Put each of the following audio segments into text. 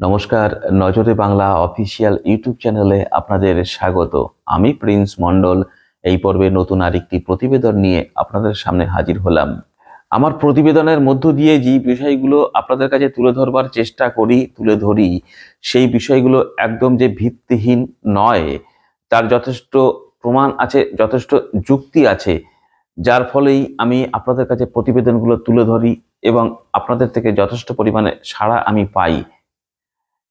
নমস্কার, নজরে Bangla official YouTube চ্যানেলে আপনাদের স্বাগত। আমি প্রিন্স মণ্ডল। এই পর্বে নতুন আরেকটি প্রতিবেদন নিয়ে আপনাদের সামনে হাজির হলাম। আমার প্রতিবেদনের মধ্য দিয়ে যে বিষয়গুলো আপনাদের কাছে তুলে ধরবার চেষ্টা করি, তুলে ধরি, সেই বিষয়গুলো একদম যে ভিত্তিহীন নয়, তার যথেষ্ট প্রমাণ আছে, যথেষ্ট যুক্তি আছে, যার ফলেই আমি আপনাদের কাছে প্রতিবেদনগুলো তুলে ধরি এবং আপনাদের থেকে যথেষ্ট পরিমাণে সাড়া আমি পাই।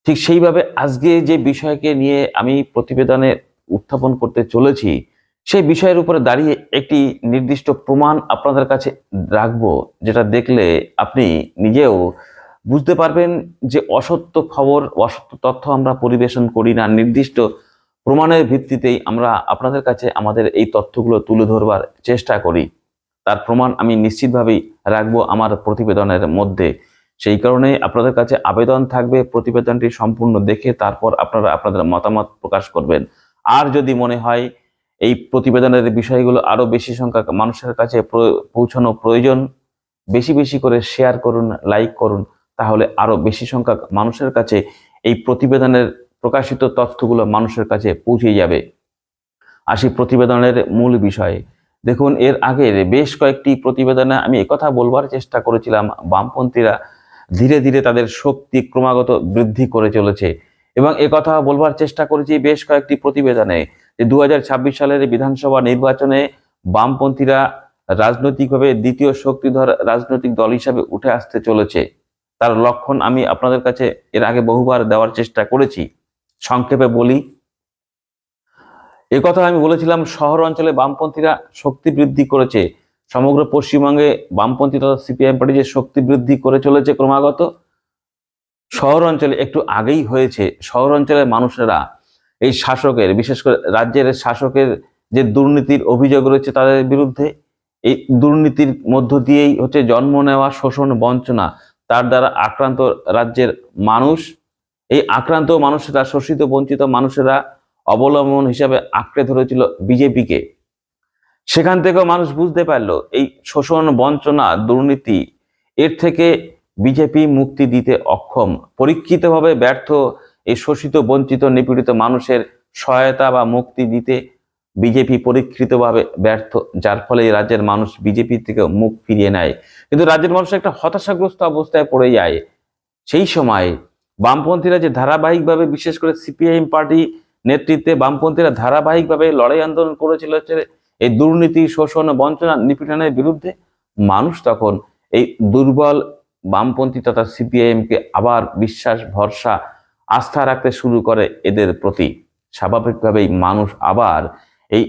ঠিক সেইভাবে আজকে যে বিষয়কে নিয়ে আমি প্রতিবেদনে উত্থাপন করতে চলেছি, সেই বিষয়ের উপরে দাঁড়িয়ে একটি নির্দিষ্ট প্রমাণ আপনাদের কাছে রাখব, যেটা দেখলে আপনি নিজেও বুঝতে পারবেন যে অসত্য খবর, অসত্য তথ্য আমরা পরিবেশন করি না। নির্দিষ্ট প্রমাণের ভিত্তিতেই আমরা আপনাদের কাছে আমাদের এই তথ্যগুলো তুলে ধরবার চেষ্টা করি। তার প্রমাণ আমি নিশ্চিতভাবেই রাখব আমার প্রতিবেদনের মধ্যে। সেই কারণে আপনাদের কাছে আবেদন থাকবে, প্রতিবেদনটি সম্পূর্ণ দেখে তারপর আপনারা আপনাদের মতামত প্রকাশ করবেন। আর যদি মনে হয় এই প্রতিবেদনের বিষয়গুলো আরও বেশি সংখ্যক মানুষের কাছে পৌঁছানো প্রয়োজন, বেশি বেশি করে শেয়ার করুন, লাইক করুন, তাহলে আরও বেশি সংখ্যক মানুষের কাছে এই প্রতিবেদনের প্রকাশিত তথ্যগুলো মানুষের কাছে পৌঁছে যাবে। আসি প্রতিবেদনের মূল বিষয়ে। দেখুন, এর আগের বেশ কয়েকটি প্রতিবেদনে আমি একথা বলবার চেষ্টা করেছিলাম বামপন্থীরা ধীরে ধীরে তাদের শক্তি ক্রমাগত বৃদ্ধি করে চলেছে। এবং একথা বলবার চেষ্টা করেছি বেশ কয়েকটি প্রতিবেদনে যে দুহাজার ছাব্বিশ সালের বিধানসভা নির্বাচনে বামপন্থীরা রাজনৈতিকভাবে দ্বিতীয় শক্তিধর রাজনৈতিক দল হিসাবে উঠে আসতে চলেছে। তার লক্ষণ আমি আপনাদের কাছে এর আগে বহুবার দেওয়ার চেষ্টা করেছি। সংক্ষেপে বলি কথা আমি বলেছিলাম শহর অঞ্চলে বামপন্থীরা শক্তি বৃদ্ধি করেছে। সমগ্র পশ্চিমবঙ্গে বামপন্থী তথা সিপিআইএম পার্টি যে শক্তি বৃদ্ধি করে চলেছে ক্রমাগত, শহর অঞ্চলে একটু আগেই হয়েছে, শহর অঞ্চলের মানুষেরা এই শাসকের, বিশেষ করে রাজ্যের শাসকের যে দুর্নীতির অভিযোগ রয়েছে তাদের বিরুদ্ধে, এই দুর্নীতির মধ্য দিয়েই হচ্ছে জন্ম নেওয়া, শোষণ, বঞ্চনা, তার দ্বারা আক্রান্ত রাজ্যের মানুষ। এই আক্রান্ত মানুষেরা, শোষিত, বঞ্চিত মানুষেরা অবলম্বন হিসাবে আঁকড়ে ধরেছিল বিজেপিকে। সেখান থেকেও মানুষ বুঝতে পারল, এই শোষণ বঞ্চনা দুর্নীতি, এর থেকে বিজেপি মুক্তি দিতে অক্ষম, পরীক্ষিতভাবে ব্যর্থ এই শোষিত, বঞ্চিত, নিপীড়িত মানুষের সহায়তা বা মুক্তি দিতে বিজেপি পরীক্ষিতভাবে ব্যর্থ, যার ফলে রাজ্যের মানুষ বিজেপি থেকে মুখ ফিরিয়ে নেয়। কিন্তু রাজ্যের মানুষ একটা হতাশাগ্রস্ত অবস্থায় পড়ে যায়। সেই সময় বামপন্থীরা যে ধারাবাহিকভাবে, বিশেষ করে সিপিআইএম পার্টি নেতৃত্বে বামপন্থীরা ধারাবাহিকভাবে লড়াই আন্দোলন করেছিল, হচ্ছে এই দুর্নীতি, শোষণ বঞ্চনা নিপীড়নের বিরুদ্ধে মানুষ তখন এই দুর্বল বামপন্থী তথা সিপিআইএম কে আবার বিশ্বাস, ভরসা, আস্থা রাখতে শুরু করে এদের প্রতি। স্বাভাবিকভাবেই মানুষ আবার এই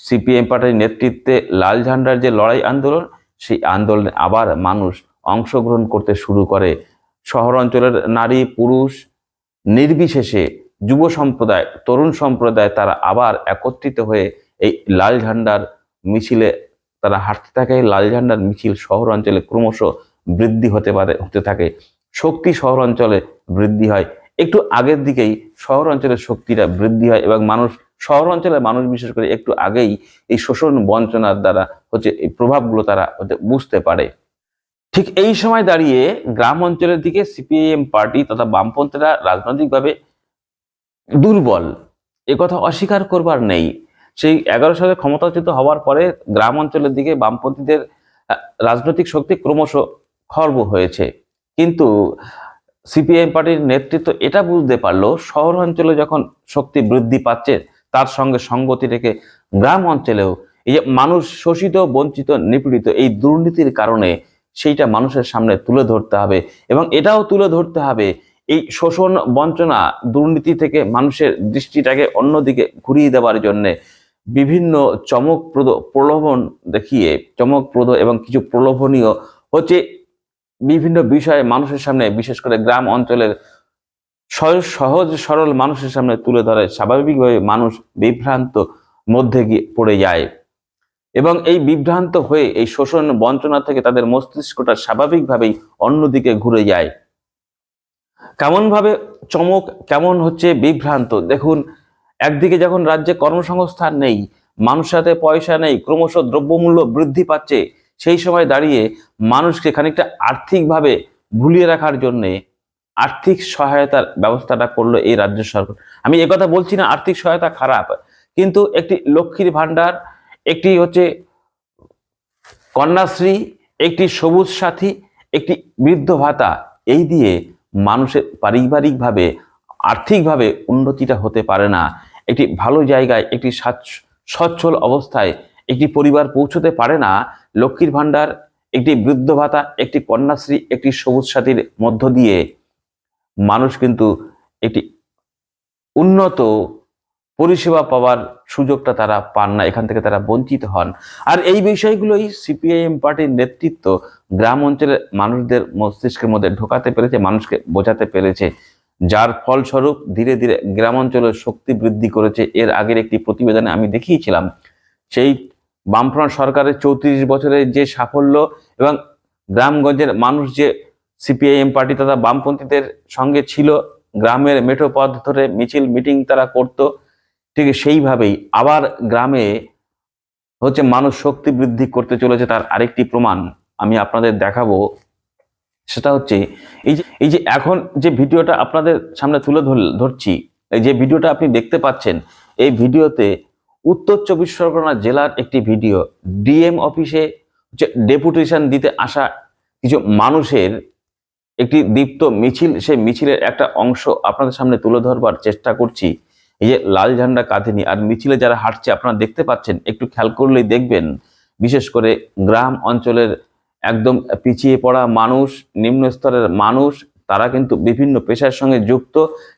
সিপিএম পার্টির নেতৃত্বে লাল ঝান্ডার যে লড়াই আন্দোলন, সেই আন্দোলনে আবার মানুষ অংশগ্রহণ করতে শুরু করে। শহর অঞ্চলের নারী, পুরুষ, নির্বিশেষে যুব সম্প্রদায়, তরুণ সম্প্রদায় তারা আবার একত্রিত হয়ে এই লাল ঝান্ডার মিছিলে তারা হাঁটতে থাকে, লাল ঝান্ডার মিছিল শহর অঞ্চলে ক্রমশ বৃদ্ধি হতে পারে, হতে থাকে। শক্তি শহর অঞ্চলে বৃদ্ধি হয়। একটু আগের দিকেই শহর অঞ্চলের শক্তিটা বৃদ্ধি হয় এবং মানুষ শহর অঞ্চলের মানুষ বিশেষ করে একটু আগেই এই শোষণ বঞ্চনার দ্বারা হচ্ছে এই প্রভাবগুলো তারা বুঝতে পারে। ঠিক এই সময় দাঁড়িয়ে গ্রাম অঞ্চলের দিকে সিপিআইএম পার্টি তথা বামপন্থীরা রাজনৈতিকভাবে দুর্বল। কথা অস্বীকার করবার নেই। সেই এগারো সালে ক্ষমতাচ্যুত হওয়ার পরে গ্রাম অঞ্চলের দিকে বামপন্থীদের রাজনৈতিক শক্তি ক্রমশ খর্ব হয়েছে। কিন্তু সিপিআইএম পার্টির নেতৃত্ব এটা বুঝতে পারল, শহর অঞ্চলে যখন শক্তি বৃদ্ধি পাচ্ছে, তার সঙ্গে সঙ্গতি রেখে গ্রাম অঞ্চলেও এই যে মানুষ শোষিত, বঞ্চিত, নিপীড়িত এই দুর্নীতির কারণে সেইটা মানুষের সামনে তুলে ধরতে হবে এবং এটাও তুলে ধরতে হবে এই শোষণ বঞ্চনা দুর্নীতি থেকে মানুষের দৃষ্টিটাকে অন্যদিকে ঘুরিয়ে দেওয়ার জন্যে। বিভিন্ন চমকপ্রদ প্রলোভন দেখিয়ে, চমকপ্রদ এবং কিছু প্রলোভনীয় হচ্ছে বিভিন্ন বিষয়ে মানুষের সামনে, বিশেষ করে গ্রাম অঞ্চলের সহজ সরল মানুষের সামনে তুলে ধরে। স্বাভাবিকভাবে মানুষ বিভ্রান্ত মধ্যে গিয়ে পড়ে যায় এবং এই বিভ্রান্ত হয়ে, এই শোষণ বঞ্চনা থেকে তাদের মস্তিষ্কটা স্বাভাবিকভাবেই অন্যদিকে ঘুরে যায়। কেমন ভাবে চমক, কেমন হচ্ছে বিভ্রান্ত? দেখুন একদিকে যখন রাজ্যে কর্মসংস্থান নেই, মানুষের হাতে পয়সা নেই, ক্রমশ দ্রব্যমূল্য বৃদ্ধি পাচ্ছে, সেই সময় দাঁড়িয়ে মানুষকে খানিকটা আর্থিকভাবে ভুলিয়ে রাখার জন্যে আর্থিক সহায়তার ব্যবস্থাটা করল এই রাজ্য সরকার। আমি কথা বলছি না, আর্থিক সহায়তা খারাপ, কিন্তু একটি লক্ষ্মীর ভাণ্ডার, একটি হচ্ছে কন্যাশ্রী, একটি সবুজ সাথী, একটি বৃদ্ধ ভাতা, এই দিয়ে মানুষের পারিবারিকভাবে আর্থিকভাবে উন্নতিটা হতে পারে না। একটি ভালো জায়গায় একটি সচ্ছল অবস্থায় একটি পরিবার পৌঁছতে পারে না। লক্ষ্মীর ভাণ্ডার, একটি বৃদ্ধ ভাতা, একটি কন্যাশ্রী, একটি সবুজ সাথীর মধ্য দিয়ে মানুষ কিন্তু একটি উন্নত পরিষেবা পাওয়ার সুযোগটা তারা পান না, এখান থেকে তারা বঞ্চিত হন। আর এই বিষয়গুলোই সিপিআইএম পার্টির নেতৃত্ব গ্রাম অঞ্চলের মানুষদের মস্তিষ্কের মধ্যে ঢোকাতে পেরেছে, মানুষকে বোঝাতে পেরেছে। যার ফলস্বরূপ ধীরে ধীরে গ্রাম অঞ্চলের শক্তি বৃদ্ধি করেছে। এর আগের একটি প্রতিবেদনে আমি দেখিয়েছিলাম, সেই বামফ্রন্ট সরকারের চৌত্রিশ বছরের যে সাফল্য এবং গ্রামগঞ্জের মানুষ যে সিপিআইএম পার্টি তথা বামপন্থীদের সঙ্গে ছিল, গ্রামের মেঠো পথ ধরে মিছিল, মিটিং তারা করত, ঠিক সেইভাবেই আবার গ্রামে হচ্ছে মানুষ শক্তি বৃদ্ধি করতে চলেছে তার আরেকটি প্রমাণ। আমি আপনাদের দেখাবো সেটা হচ্ছে এই যে এই যে এখন যে ভিডিওটা আপনাদের সামনে তুলে ধর- ধরছি, এই যে ভিডিওটা আপনি দেখতে পাচ্ছেন, এই ভিডিওতে উত্তর চব্বিশ পরগনা জেলার একটি ভিডিও, ডিএম অফিসে হচ্ছে ডেপুটেশন দিতে আসা কিছু মানুষের একটি দীপ্ত মিছিল, সেই মিছিলের একটা অংশ আপনাদের সামনে তুলে ধরবার চেষ্টা করছি। এই যে লাল ঝান্ডা কাঁধে নিয়ে, আর মিছিলে যারা হাঁটছে, আপনারা দেখতে পাচ্ছেন, একটু খেয়াল করলেই দেখবেন, বিশেষ করে গ্রাম অঞ্চলের একদম পিছিয়ে পড়া মানুষ, নিম্ন স্তরের মানুষ, তারা কিন্তু বিভিন্ন পেশার সঙ্গে যুক্ত।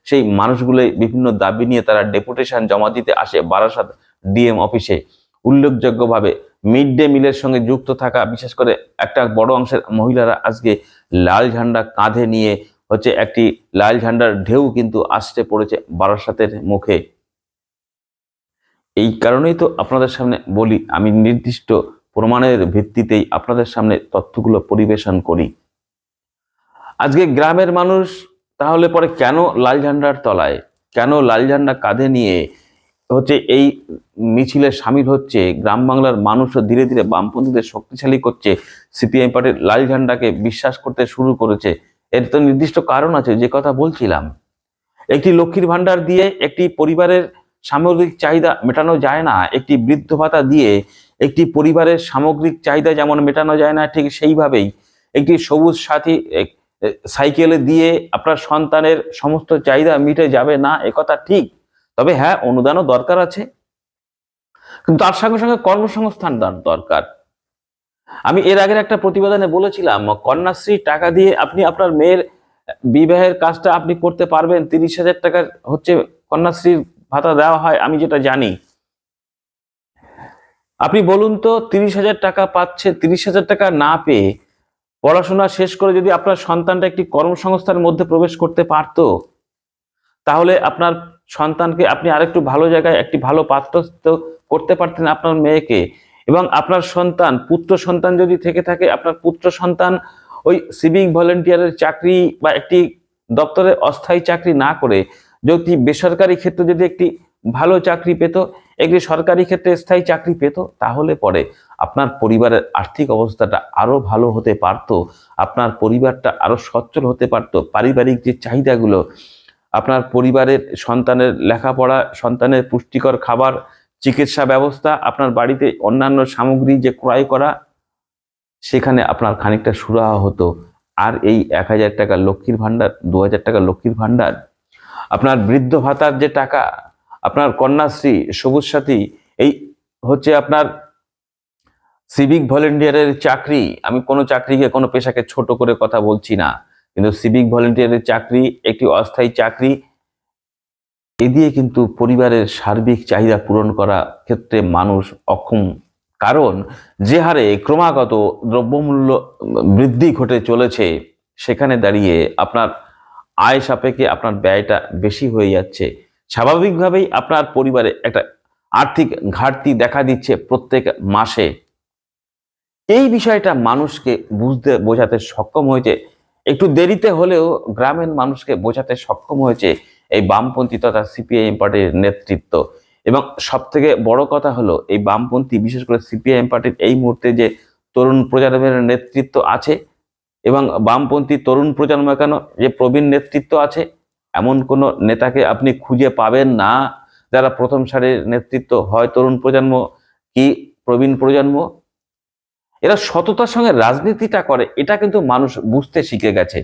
সেই মানুষগুলোই বিভিন্ন দাবি নিয়ে তারা ডেপুটেশন জমা দিতে আসে বারাসাত ডিএম অফিসে। উল্লেখযোগ্যভাবে মিড ডে মিলের সঙ্গে যুক্ত থাকা, বিশেষ করে একটা বড় অংশের মহিলারা আজকে লাল ঝান্ডা কাঁধে নিয়ে হচ্ছে একটি লাল ঝান্ডার ঢেউ কিন্তু আসতে পড়েছে বারাসাতের মুখে। এই কারণেই তো আপনাদের সামনে বলি, আমি নির্দিষ্ট প্রমাণের ভিত্তিতেই আপনাদের সামনে তথ্যগুলো পরিবেশন করি। আজকে গ্রামের মানুষ তাহলে পরে কেন লাল ঝান্ডার তলায়, কেন লাল ঝান্ডা কাঁধে নিয়ে হচ্ছে এই মিছিলে সামিল হচ্ছে, গ্রাম বাংলার মানুষও ধীরে ধীরে বামপন্থীদের শক্তিশালী করছে সিপিআই পার্টির লাল ঝান্ডাকে বিশ্বাস করতে শুরু করেছে, এর তো নির্দিষ্ট কারণ আছে, যে কথা বলছিলাম। একটি লক্ষ্মীর ভাণ্ডার দিয়ে একটি পরিবারের সামগ্রিক চাহিদা মেটানো যায় না, একটি বৃদ্ধ ভাতা দিয়ে একটি পরিবারের সামগ্রিক চাহিদা যেমন মেটানো যায় না, ঠিক সেইভাবেই একটি সবুজ সাথী সাইকেলে দিয়ে আপনার সন্তানের সমস্ত চাহিদা মিটে যাবে না একথা ঠিক। তবে হ্যাঁ অনুদানও দরকার আছে। কিন্তু তার সঙ্গে সঙ্গে কর্মসংস্থান দরকার। আমি এর আগের একটা প্রতিবেদনে বলেছিলাম, কন্যাশ্রী টাকা দিয়ে আপনি আপনার মেয়ের বিবাহের কাজটা আপনি করতে পারবেন, তিরিশ হাজার টাকার হচ্ছে কন্যাশ্রীর ভাতা দেওয়া হয়, আমি যেটা জানি। আপনি বলুন তো, তিরিশ হাজার টাকা পাচ্ছে, তিরিশ হাজার টাকা না পেয়ে পড়াশোনা শেষ করে যদি আপনার সন্তানটা একটি কর্মসংস্থানের মধ্যে প্রবেশ করতে পারতো, তাহলে আপনার সন্তানকে আপনি আরেকটু ভালো জায়গায় একটি ভালো পাত্রস্থ করতে পারতেন আপনার মেয়েকে। এবং আপনার সন্তান, পুত্র সন্তান যদি থেকে থাকে, আপনার পুত্র সন্তান ওই সিভিক ভলেন্টিয়ারের চাকরি বা একটি দপ্তরে অস্থায়ী চাকরি না করে, যদি বেসরকারি ক্ষেত্রে যদি একটি ভালো চাকরি পেত একটি সরকারি ক্ষেত্রে স্থায়ী চাকরি পেত, তাহলে পরে আপনার পরিবারের আর্থিক অবস্থাটা আরও ভালো হতে পারত, আপনার পরিবারটা আরও সচ্ছল হতে পারত, পারিবারিক যে চাহিদাগুলো, আপনার পরিবারের সন্তানের লেখাপড়া, সন্তানের পুষ্টিকর খাবার, চিকিৎসা ব্যবস্থা, আপনার বাড়িতে অন্যান্য সামগ্রী যে ক্রয় করা, সেখানে আপনার খানিকটা সুরাহা হতো। আর এই এক হাজার টাকা লক্ষ্মীর ভাণ্ডার, দু হাজার টাকা লক্ষ্মীর ভাণ্ডার, আপনার বৃদ্ধ ভাতার যে টাকা কন্যাশ্রী সবুজ সাথী, এই হচ্ছে আপনার সিভিক ভলেন্টিয়ারের চাকরি। আমি কোনো চাকরিকে, কোনো পেশাকে ছোট করে কথা বলছি না। কিন্তু সিভিক ভলেন্টিয়ারের চাকরি, একটি অস্থায়ী চাকরি, এ দিয়ে কিন্তু পরিবারের সার্বিক চাহিদা পূরণ করা ক্ষেত্রে মানুষ অক্ষম। কারণ যে হারে ক্রমাগত দ্রব্যমূল্য বৃদ্ধি ঘটে চলেছে, সেখানে দাঁড়িয়ে আপনার আয় সাপেক্ষে আপনার ব্যয়টা বেশি হয়ে যাচ্ছে। স্বাভাবিকভাবেই আপনার পরিবারে একটা আর্থিক ঘাটতি দেখা দিচ্ছে প্রত্যেক মাসে। এই বিষয়টা মানুষকে বুঝতে, বোঝাতে সক্ষম হয়েছে। একটু দেরিতে হলেও গ্রামের মানুষকে বোঝাতে সক্ষম হয়েছে এই বামপন্থী তথা সিপিআইএম পার্টির নেতৃত্ব। এবং সব থেকে বড় কথা হলো, এই বামপন্থী, বিশেষ করে সিপিআইএম পার্টির এই মুহূর্তে যে তরুণ প্রজন্মের নেতৃত্ব আছে এবং বামপন্থী তরুণ প্রজন্ম কেন, যে প্রবীণ নেতৃত্ব আছে এমন কোন নেতাকে আপনি খুঁজে পাবেন না, যারা প্রথম সারির নেতৃত্ব হয়? তরুণ প্রজন্ম কি প্রবীণ প্রজন্ম? এরা সততার সঙ্গে রাজনীতিটা করে, এটা কিন্তু মানুষ বুঝতে শিখে গেছে।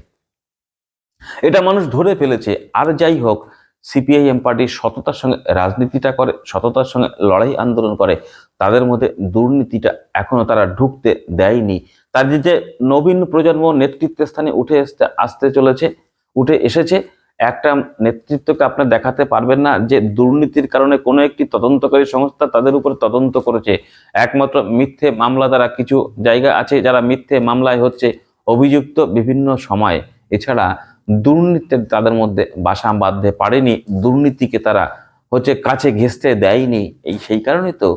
এটা মানুষ ধরে ফেলেছে। আর যাই হোক, সিপিআইএম পার্টি সততার সঙ্গে রাজনীতিটা করে, সততার সঙ্গে লড়াই আন্দোলন করে, তাদের মধ্যে দুর্নীতিটা এখনও তারা ঢুকতে দেয়নি। তাদের যে নবীন প্রজন্ম নেতৃত্বের স্থানে উঠে আসতে আসতে চলেছে, উঠে এসেছে একটা নেতৃত্বকে আপনার দেখাতে পারবেন না যে দুর্নীতির কারণে কোনো একটি তদন্তকারী সংস্থা তাদের উপর তদন্ত করেছে। একমাত্র মিথ্যে মামলা দ্বারা কিছু জায়গা আছে যারা মিথ্যে মামলায় হচ্ছে অভিযুক্ত বিভিন্ন সময়। এছাড়া দুর্নীতি তাদের মধ্যে বাসা বাঁধতে পারেনি, দুর্নীতিকে তারা হচ্ছে কাছে ঘেঁষতে দেয়নি। এই সেই কারণে তো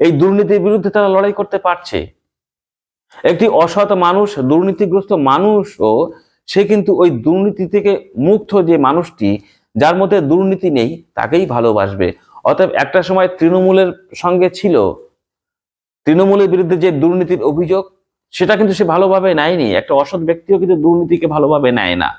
এই দুর্নীতির বিরুদ্ধে তারা লড়াই করতে পারছে। একটি অসৎ মানুষ, দুর্নীতিগ্রস্ত মানুষও সে কিন্তু ওই দুর্নীতি থেকে মুক্ত যে মানুষটি, যার মধ্যে দুর্নীতি নেই, তাকেই ভালোবাসবে। অতএব একটা সময় তৃণমূলের সঙ্গে ছিল, তৃণমূলের বিরুদ্ধে যে দুর্নীতির অভিযোগ, সেটা কিন্তু সে ভালোভাবে নেয়নি। একটা অসৎ ব্যক্তিও কিন্তু দুর্নীতিকে ভালোভাবে নেয় না।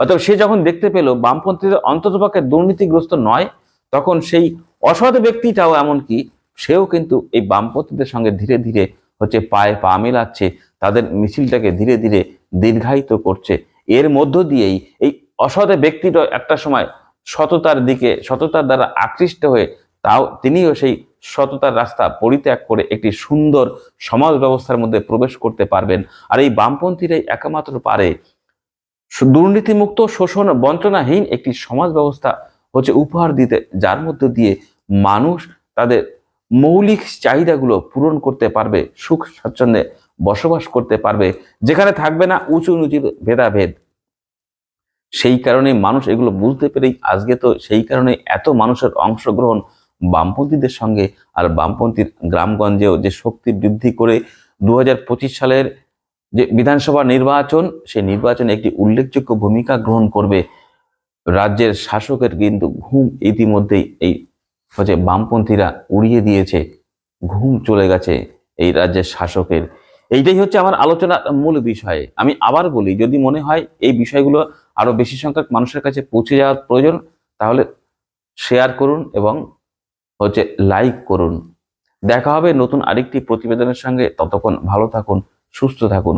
অতএব সে যখন দেখতে পেল বামপন্থীদের অন্ততপক্ষে দুর্নীতিগ্রস্ত নয়, তখন সেই অসৎ ব্যক্তিটাও এমনকি, সেও কিন্তু এই বামপন্থীদের সঙ্গে ধীরে ধীরে হচ্ছে পায়ে পা মেলাচ্ছে, তাদের মিছিলটাকে ধীরে ধীরে দীর্ঘায়িত করছে। এর মধ্য দিয়েই এই অসৎ ব্যক্তিটা একটা সময় সততার দিকে, সততার দ্বারা আকৃষ্ট হয়ে তাও তিনিও সেই সততার রাস্তা পরিত্যাগ করে একটি সুন্দর সমাজ ব্যবস্থার মধ্যে প্রবেশ করতে পারবেন। আর এই বামপন্থীরাই একমাত্র পারে। দুর্নীতিমুক্ত, শোষণ, বঞ্চনাহীন একটি সমাজ ব্যবস্থা হচ্ছে উপহার দিতে, যার মধ্য দিয়ে মানুষ তাদের মৌলিক চাহিদাগুলো পূরণ করতে পারবে, সুখ স্বাচ্ছন্দ্যে বসবাস করতে পারবে, যেখানে থাকবে না উঁচু নিচু ভেদাভেদ। সেই কারণে মানুষ এগুলো বুঝতে পেরেই আজকে তো সেই কারণে এত মানুষের অংশগ্রহণ বামপন্থীদের সঙ্গে আর বামপন্থীর গ্রামগঞ্জেও যে শক্তি বৃদ্ধি করে দু হাজার পঁচিশ সালের যে বিধানসভা নির্বাচন, সেই নির্বাচনে একটি উল্লেখযোগ্য ভূমিকা গ্রহণ করবে। রাজ্যের শাসকের কিন্তু ঘুম ইতিমধ্যেই এই হচ্ছে বামপন্থীরা উড়িয়ে দিয়েছে, ঘুম চলে গেছে এই রাজ্যের শাসকের। এইটাই হচ্ছে আমার আলোচনার মূল বিষয়। আমি আবার বলি, যদি মনে হয় এই বিষয়গুলো আরও বেশি সংখ্যক মানুষের কাছে পৌঁছে যাওয়ার প্রয়োজন, তাহলে শেয়ার করুন এবং হচ্ছে লাইক করুন। দেখা হবে নতুন আরেকটি প্রতিবেদনের সঙ্গে। ততক্ষণ ভালো থাকুন, সুস্থ থাকুন।